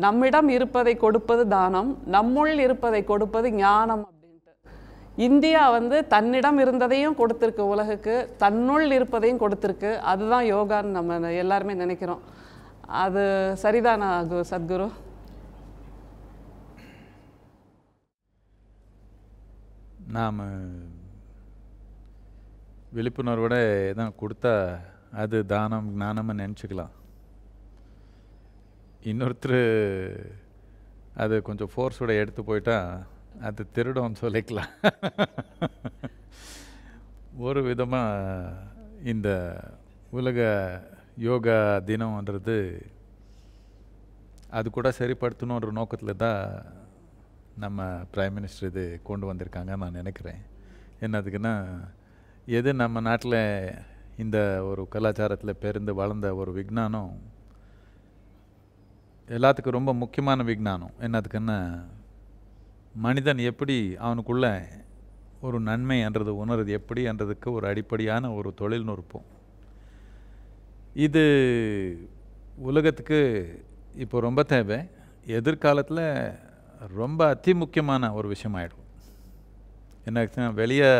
நம்மிடம் இருப்பதை கொடுப்பது தானம் நம்முள் இருப்பதை கொடுப்பது ஞானம் அப்படின்ட்டு. இந்தியா வந்து தன்னிடம் இருந்ததையும் கொடுத்துருக்கு உலகுக்கு தன்னுள் இருப்பதையும் கொடுத்துருக்கு. அதுதான் யோகான்னு நம்ம எல்லாருமே நினைக்கிறோம். அது சரிதானா கு- சத்குரு? நாம் விழிப்புணர்வோட தான் கொடுத்தா அது தானம் ஞானம்னு நினச்சிக்கலாம். இன்னொருத்தர் அது கொஞ்சம் ஃபோர்ஸோட எடுத்து போயிட்டா அது திருடம்னு சொல்லிக்கலாம். ஒரு விதமாக இந்த உலக யோகா தினம்ன்றது அது கூட சரிப்படுத்தணுன்ற நோக்கத்தில் தான் நம்ம பிரைம் மினிஸ்டர் இது கொண்டு வந்திருக்காங்க நான் நினைக்கிறேன். என்னதுக்குன்னா எது நம்ம நாட்டில் இந்த ஒரு கலாச்சாரத்தில் பிறந்து வளர்ந்த ஒரு விஞ்ஞானம் எல்லாத்துக்கும் ரொம்ப முக்கியமான விஞ்ஞானம். என்னதுக்குன்னா மனிதன் எப்படி அவனுக்குள்ள ஒரு நன்மை என்றது உணர்றது எப்படின்றதுக்கு ஒரு அடிப்படையான ஒரு தொழில்நுட்பம் இது உலகத்துக்கு இப்போ ரொம்ப தேவை. எதிர்காலத்தில் ரொம்ப அதி முக்கியமான ஒரு விஷயம் ஆயிடும் என்ன வெளியே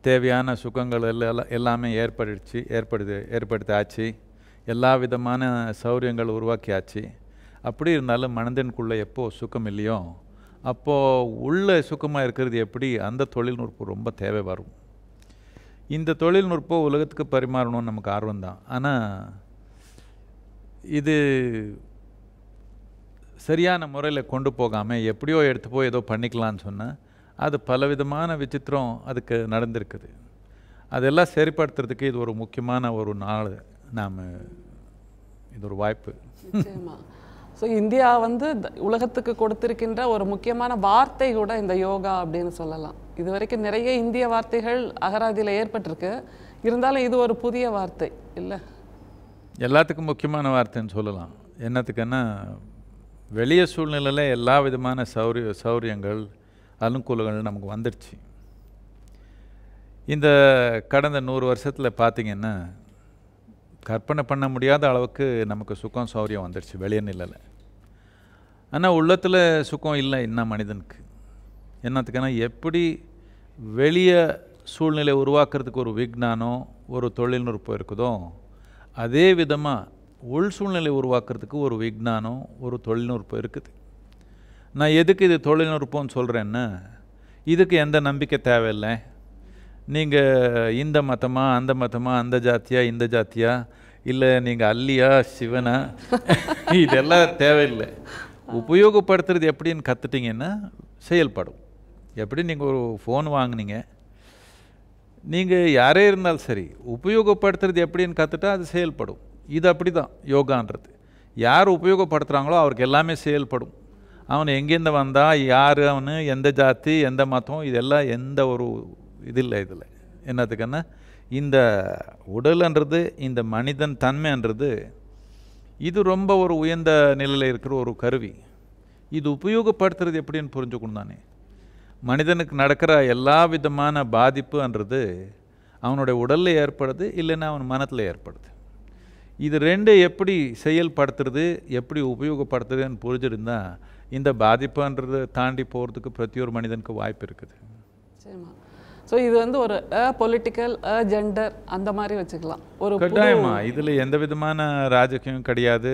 தேவையான சுகங்கள் எல்லாம் எல்லாமே ஏற்படுச்சு ஏற்படுது ஏற்படுத்தாச்சு. எல்லா விதமான சௌரியங்கள் உருவாக்கியாச்சு. அப்படி இருந்தாலும் மனிதனுக்குள்ளே எப்போ சுகம் இல்லையோ அப்போது உள்ள சுகமாக இருக்கிறது எப்படி? அந்த தொழில்நுட்பம் ரொம்ப தேவை வரும். இந்த தொழில்நுட்பம் உலகத்துக்கு பரிமாறணும்னு நமக்கு ஆர்வம் தான். ஆனால் இது சரியான முறையில் கொண்டு போகாமல் எப்படியோ எடுத்து போய் ஏதோ பண்ணிக்கலான்னு சொன்னால் அது பலவிதமான விசித்திரம் அதுக்கு நடந்திருக்குது. அதெல்லாம் சரிப்படுத்துறதுக்கு இது ஒரு முக்கியமான ஒரு நாள். நாம் இது ஒரு வாய்ப்பு. ஸோ இந்தியா வந்து த- உலகத்துக்கு கொடுத்திருக்கின்ற ஒரு முக்கியமான வார்த்தை கூட இந்த யோகா அப்படின்னு சொல்லலாம். இது வரைக்கும் நிறைய இந்திய வார்த்தைகள் அகராதியில் ஏற்பட்டிருக்கு. இருந்தாலும் இது ஒரு புதிய வார்த்தை இல்லை? எல்லாத்துக்கும் முக்கியமான வார்த்தைன்னு சொல்லலாம். என்னத்துக்குன்னா வெளிய சூழ்நிலையில் எல்லா விதமான சௌரிய சௌரியங்கள் அனுகூலங்கள் நமக்கு வந்துடுச்சு. இந்த கடந்த நூறு வருஷத்தில் பார்த்தீங்கன்னா கற்பனை பண்ண முடியாத அளவுக்கு நமக்கு சுகம் சௌரியம் வந்துடுச்சு வெளியே நிலையில். ஆனால் உள்ளத்தில் சுகம் இல்லை என்ன மனிதனுக்கு? என்னத்துக்குன்னா எப்படி வெளிய சூழ்நிலை உருவாக்குறதுக்கு ஒரு விஞ்ஞானம் ஒரு தொழில்நுட்பம் இருக்குதோ அதே விதமாக உள் சூழ்நிலை உருவாக்குறதுக்கு ஒரு விஞ்ஞானம் ஒரு தொழில்நுட்பம் இருக்குது. நான் எதுக்கு இது தொழில்நுட்பம்னு சொல்கிறேன்னா இதுக்கு எந்த நம்பிக்கை தேவையில்லை. நீங்கள் இந்த மதமாக அந்த மதமாக அந்த ஜாத்தியா இந்த ஜாத்தியா இல்லை நீங்கள் அல்லியா சிவனா இதெல்லாம் தேவையில்லை. உபயோகப்படுத்துறது எப்படின்னு கற்றுட்டிங்கன்னா செயல்படும். எப்படி நீங்கள் ஒரு ஃபோன் வாங்குனீங்க நீங்கள் யாரே இருந்தாலும் சரி உபயோகப்படுத்துறது எப்படின்னு கற்றுட்டா அது செயல்படும். இது அப்படி தான் யோகான்றது. யார் உபயோகப்படுத்துகிறாங்களோ அவருக்கு எல்லாமே செயல்படும். அவன் எங்கேருந்து வந்தால் யார் அவனு எந்த ஜாதி எந்த மதம் இதெல்லாம் எந்த ஒரு இது இல்லை இதில். என்னத்துக்குன்னா இந்த உடல்ன்றது இந்த மனிதன் தன்மைன்றது இது ரொம்ப ஒரு உயர்ந்த நிலையில் இருக்கிற ஒரு கருவி. இது உபயோகப்படுத்துறது எப்படின்னு புரிஞ்சுக்கணும் தானே? மனிதனுக்கு நடக்கிற எல்லா விதமான பாதிப்புன்றது அவனுடைய உடலில் ஏற்படுது இல்லைன்னா அவன் மனத்தில் ஏற்படுது. இது ரெண்டு எப்படி செயல்படுத்துறது எப்படி உபயோகப்படுத்துறதுன்னு புரிஞ்சிருந்தா இந்த பாதிப்புன்றது தாண்டி போகிறதுக்கு பிரதி ஒரு மனிதனுக்கு வாய்ப்பு இருக்குது. சரிம்மா. ஸோ இது வந்து ஒரு அ பொலிட்டிக்கல் அ ஜெண்டர் அந்த மாதிரி வச்சுக்கலாம். ஒரு கட்டாயமா? இதில் எந்த விதமான ராஜகீயம் கிடையாது.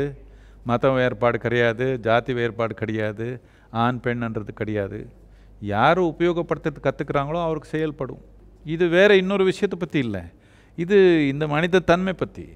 மத வேறுபாடு கிடையாது. ஜாதி வேறுபாடு கிடையாது. ஆண் பெண்ன்றது கிடையாது. யார் உபயோகப்படுத்துறது கற்றுக்குறாங்களோ அவருக்கு செயல்படும். இது வேறு இன்னொரு விஷயத்தை பற்றி இல்லை. இது இந்த மனித தன்மை பற்றி